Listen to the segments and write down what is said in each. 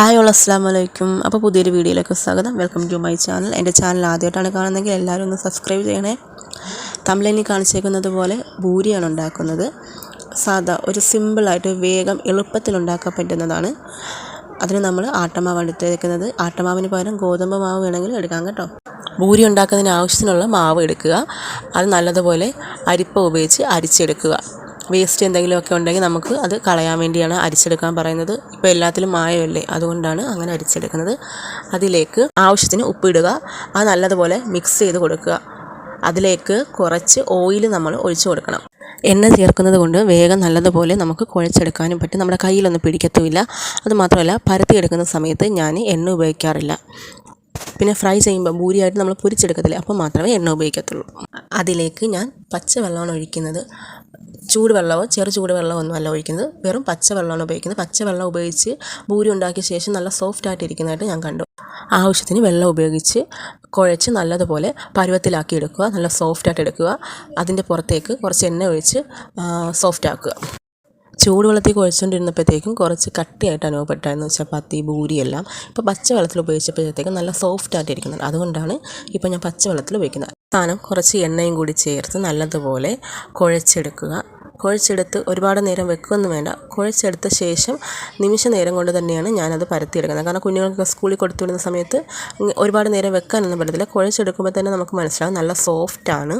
Hi all അസ്സാം വലൈക്കും അപ്പോൾ പുതിയൊരു വീഡിയോയിലേക്ക് സ്വാഗതം. വെൽക്കം ടു മൈ ചാനൽ എന്റെ ചാനൽ ആദ്യമായിട്ടാണ് കാണുന്നതെങ്കിൽ എല്ലാവരും ഒന്ന് സബ്സ്ക്രൈബ് ചെയ്യണേ. തമിഴിനി കാണിച്ചേക്കുന്നത് പോലെ ഭൂരിയാണ് ഉണ്ടാക്കുന്നത്. സാധാ ഒരു സിമ്പിളായിട്ട് വേഗം എളുപ്പത്തിൽ ഉണ്ടാക്കാൻ പറ്റുന്നതാണ്. അതിന് നമ്മൾ ആട്ടമാവ് എടുത്തേക്കുന്നത്. ആട്ടമാവിന് പകരം ഗോതമ്പ് മാവ് വേണമെങ്കിൽ എടുക്കാം കേട്ടോ. ഭൂരി ഉണ്ടാക്കുന്നതിന് ആവശ്യത്തിനുള്ള മാവ് എടുക്കുക. അത് നല്ലതുപോലെ അരിപ്പ ഉപയോഗിച്ച് അരിച്ചെടുക്കുക. വേസ്റ്റ് എന്തെങ്കിലുമൊക്കെ ഉണ്ടെങ്കിൽ നമുക്ക് അത് കളയാൻ വേണ്ടിയാണ് അരിച്ചെടുക്കാൻ പറയുന്നത്. ഇപ്പോൾ എല്ലാത്തിലും മായമല്ലേ? അതുകൊണ്ടാണ് അങ്ങനെ അരിച്ചെടുക്കുന്നത്. അതിലേക്ക് ആവശ്യത്തിന് ഉപ്പിടുക അത് നല്ലതുപോലെ മിക്സ് ചെയ്ത് കൊടുക്കുക. അതിലേക്ക് കുറച്ച് ഓയിൽ നമ്മൾ ഒഴിച്ചു കൊടുക്കണം. എണ്ണ ചേർക്കുന്നത് കൊണ്ട് വേഗം നല്ലതുപോലെ നമുക്ക് കുഴച്ചെടുക്കാനും പറ്റും. നമ്മുടെ കയ്യിലൊന്നും പിടിക്കത്തുമില്ല. അതുമാത്രമല്ല പരത്തിയെടുക്കുന്ന സമയത്ത് ഞാൻ എണ്ണ ഉപയോഗിക്കാറില്ല. പിന്നെ ഫ്രൈ ചെയ്യുമ്പോൾ ഭൂരിയായിട്ട് നമ്മൾ പൊരിച്ചെടുക്കത്തില്ല അപ്പോൾ മാത്രമേ എണ്ണ ഉപയോഗിക്കത്തുള്ളൂ. അതിലേക്ക് ഞാൻ പച്ചവെള്ളമാണ് ഒഴിക്കുന്നത്. ചൂടുവെള്ളമോ ചെറു ചൂടുവെള്ളമോ ഒന്നും അല്ല ഒഴിക്കുന്നത്. വെറും പച്ചവെള്ളമാണ് ഉപയോഗിക്കുന്നത്. പച്ചവെള്ളം ഉപയോഗിച്ച് ഭൂരി ഉണ്ടാക്കിയ ശേഷം നല്ല സോഫ്റ്റ് ആയിട്ട് ഇരിക്കുന്നതായിട്ട് ഞാൻ കണ്ടു. ആവശ്യത്തിന് വെള്ളം ഉപയോഗിച്ച് കുഴച്ച് നല്ലതുപോലെ പരുവത്തിലാക്കി എടുക്കുക. നല്ല സോഫ്റ്റ് ആയിട്ട് എടുക്കുക. അതിന്റെ പുറത്തേക്ക് കുറച്ച് എണ്ണ ഒഴിച്ച് സോഫ്റ്റ് ആക്കുക. ചൂടുവെള്ളത്തിൽ കുഴച്ചുകൊണ്ടിരുന്നപ്പോഴത്തേക്കും കുറച്ച് കട്ടിയായിട്ട് അനുഭവപ്പെട്ടായിരുന്നു ചപ്പാത്തി ഭൂരിയെല്ലാം ഇപ്പോൾ പച്ചവെള്ളത്തിൽ ഉപയോഗിച്ചപ്പോഴത്തേക്കും നല്ല സോഫ്റ്റ് ആയിട്ട് ഇരിക്കുന്നുണ്ട് അതുകൊണ്ടാണ് ഇപ്പോൾ ഞാൻ പച്ചവെള്ളത്തിൽ ഉപയോഗിക്കുന്നത്. സാധനം കുറച്ച് എണ്ണയും കൂടി ചേർത്ത് നല്ലതുപോലെ കുഴച്ചെടുക്കുക. കുഴച്ചെടുത്ത് ഒരുപാട് നേരം വെക്കുകയൊന്നും വേണ്ട. കുഴച്ചെടുത്ത ശേഷം നിമിഷ നേരം കൊണ്ട് തന്നെയാണ് ഞാനത് പരത്തിയെടുക്കുന്നത്. കാരണം കുഞ്ഞുങ്ങൾക്ക് സ്കൂളിൽ കൊടുത്തു വിടുന്ന സമയത്ത് ഒരുപാട് നേരം വെക്കാനൊന്നും പറ്റത്തില്ല. കുഴച്ചെടുക്കുമ്പോൾ തന്നെ നമുക്ക് മനസ്സിലാവും നല്ല സോഫ്റ്റാണ്.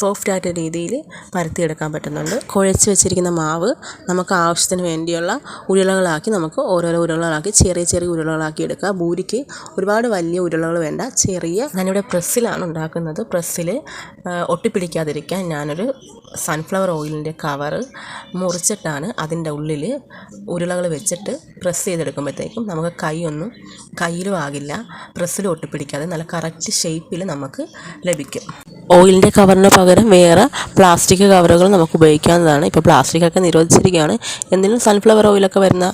സോഫ്റ്റ് ആയിട്ട് രീതിയിൽ പരത്തിയെടുക്കാൻ പറ്റുന്നുണ്ട്. കുഴച്ച് വെച്ചിരിക്കുന്ന മാവ് നമുക്ക് ആവശ്യത്തിന് വേണ്ടിയുള്ള ഉരുളകളാക്കി നമുക്ക് ഓരോരോ ഉരുളകളാക്കി ചെറിയ ചെറിയ ഉരുളകളാക്കി എടുക്കുക. ഭൂരിക്ക് ഒരുപാട് വലിയ ഉരുളകൾ വേണ്ട. ചെറിയ ഞാനിവിടെ പ്രസ്സിലാണ് ഉണ്ടാക്കുന്നത്. പ്രസ്സിൽ ഒട്ടിപ്പിടിക്കാതിരിക്കാൻ ഞാനൊരു സൺഫ്ലവർ ഓയിലിന്റെ കവറ് മുറിച്ചിട്ടാണ് അതിന്റെ ഉള്ളിൽ ഉരുളകൾ വെച്ചിട്ട് പ്രസ് ചെയ്തെടുക്കുമ്പോഴത്തേക്കും നമുക്ക് കൈയൊന്നും കയ്യിലും ആകില്ല. പ്രസ്സിൽ ഒട്ടിപ്പിടിക്കാതെ നല്ല കറക്റ്റ് ഷേപ്പിൽ നമുക്ക് ലഭിക്കും. ഓയിലിന്റെ കവറിന് പകരം വേറെ പ്ലാസ്റ്റിക് കവറുകൾ നമുക്ക് ഉപയോഗിക്കാവുന്നതാണ്. ഇപ്പോൾ പ്ലാസ്റ്റിക്കൊക്കെ നിരോധിച്ചിരിക്കുകയാണ്. എന്തെങ്കിലും സൺഫ്ലവർ ഓയിലൊക്കെ വരുന്ന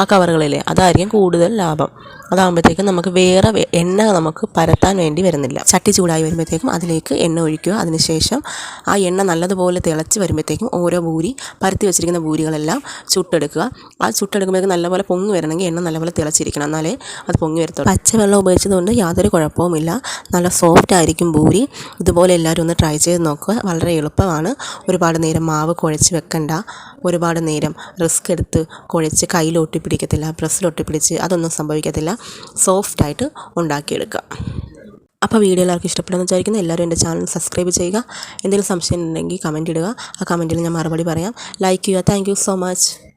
ആ കവറുകളില്ലേ അതായിരിക്കും കൂടുതൽ ലാഭം. അതാകുമ്പോഴത്തേക്കും നമുക്ക് വേറെ എണ്ണ നമുക്ക് പരത്താൻ വേണ്ടി വരുന്നില്ല. ചട്ടി ചൂടായി വരുമ്പോഴത്തേക്കും അതിലേക്ക് എണ്ണ ഒഴിക്കുക. അതിനുശേഷം ആ എണ്ണ നല്ലതുപോലെ തിളച്ച് വരുമ്പോഴത്തേക്കും ഓരോ ഭൂരി പരത്തി വെച്ചിരിക്കുന്ന ഭൂരികളെല്ലാം ചുട്ടെടുക്കുക. ആ ചുട്ടെടുക്കുമ്പോഴേക്കും നല്ലപോലെ പൊങ്ങി വരണമെങ്കിൽ എണ്ണ നല്ലപോലെ തിളച്ചിരിക്കണം. എന്നാലേ അത് പൊങ്ങി വരത്തുള്ളൂ. പച്ചവെള്ളം ഉപയോഗിച്ചതുകൊണ്ട് യാതൊരു കുഴപ്പവുമില്ല. നല്ല സോഫ്റ്റ് ആയിരിക്കും ഭൂരി. ഇതുപോലെ എല്ലാവരും ഒന്ന് ട്രൈ ചെയ്ത് നോക്കുക. വളരെ എളുപ്പമാണ്. ഒരുപാട് നേരം മാവ് കുഴച്ച് വെക്കണ്ട. ഒരുപാട് നേരം റിസ്ക് എടുത്ത് കുഴച്ച് കയ്യിൽ ഒട്ടിപ്പിടിക്കത്തില്ല. പ്രസ്സിൽ ഒട്ടിപ്പിടിച്ച് അതൊന്നും സംഭവിക്കത്തില്ല. സോഫ്റ്റായിട്ട് ഉണ്ടാക്കിയെടുക്കുക. അപ്പോൾ വീഡിയോ എല്ലാവർക്കും ഇഷ്ടപ്പെടുമെന്ന് വിചാരിക്കുന്നു. എല്ലാവരും എന്റെ ചാനൽ സബ്സ്ക്രൈബ് ചെയ്യുക. എന്തെങ്കിലും സംശയം ഉണ്ടെങ്കിൽ കമന്റ് ഇടുക. ആ കമന്റിൽ ഞാൻ മറുപടി പറയാം. ലൈക്ക് ചെയ്യുക. Thank so much.